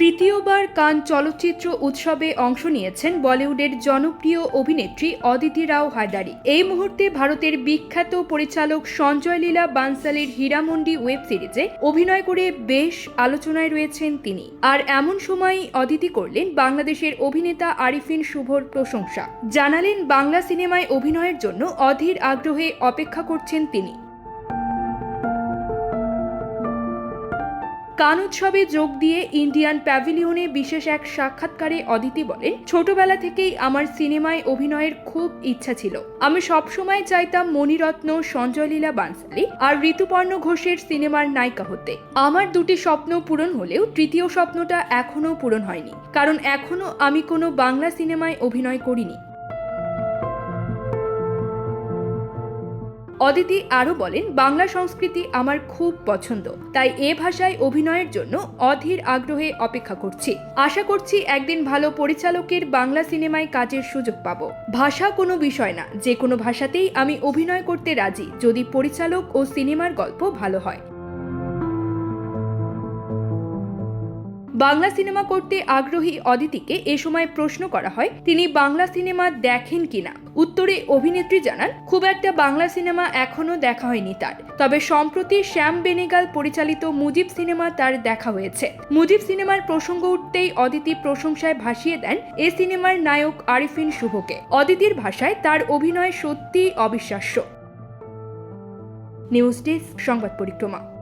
তৃতীয়বার কান চলচ্চিত্র উৎসবে অংশ নিয়েছেন বলিউডের জনপ্রিয় অভিনেত্রী অদিতি রাও হায়দারি। এই মুহূর্তে ভারতের বিখ্যাত পরিচালক সঞ্জয় লীলা বানসালের হীরামন্ডি ওয়েব সিরিজে অভিনয় করে বেশ আলোচনায় রয়েছেন তিনি। আর এমন সময়ই অদিতি করলেন বাংলাদেশের অভিনেতা আরিফিন শুভর প্রশংসা। জানালেন বাংলা সিনেমায় অভিনয়ের জন্য অধীর আগ্রহে অপেক্ষা করছেন তিনি। কান উৎসবে যোগ দিয়ে ইন্ডিয়ান প্যাভিলিয়নে বিশেষ এক সাক্ষাৎকারে অদিতি বলেন, ছোটবেলা থেকেই আমার সিনেমায় অভিনয়ের খুব ইচ্ছা ছিল। আমি সবসময় চাইতাম মণিরত্ন সঞ্জয় লীলা বানসালি আর ঋতুপর্ণ ঘোষের সিনেমার নায়িকা হতে। আমার দুটি স্বপ্ন পূরণ হলেও তৃতীয় স্বপ্নটা এখনও পূরণ হয়নি। কারণ এখনও আমি কোনো বাংলা সিনেমায় অভিনয় করিনি। অদিতি আরও বলেন, বাংলা সংস্কৃতি আমার খুব পছন্দ, তাই এ ভাষায় অভিনয়ের জন্য অধীর আগ্রহে অপেক্ষা করছি। আশা করছি একদিন ভালো পরিচালকের বাংলা সিনেমায় কাজের সুযোগ পাব। ভাষা কোনো বিষয় না, যে কোনো ভাষাতেই আমি অভিনয় করতে রাজি, যদি পরিচালক ও সিনেমার গল্প ভালো হয়। বাংলা সিনেমা করতে আগ্রহী অদিতিকে এ সময় প্রশ্ন করা হয়, তিনি বাংলা সিনেমা দেখেন কিনা উত্তরে অভিনেত্রী জানান, খুব একটা বাংলা সিনেমা এখনও দেখা হয়নি তার। তবে সম্প্রতি শ্যাম বেনেগাল পরিচালিত মুজিব সিনেমা তার দেখা হয়েছে। মুজিব সিনেমার প্রসঙ্গ উঠতেই অদিতি প্রশংসায় ভাসিয়ে দেন এ সিনেমার নায়ক আরিফিন শুভকে। অদিতির ভাষায় তার অভিনয় সত্যিই অবিশ্বাস্য। নিউজ ডেস্ক, সংবাদ পরিক্রমা।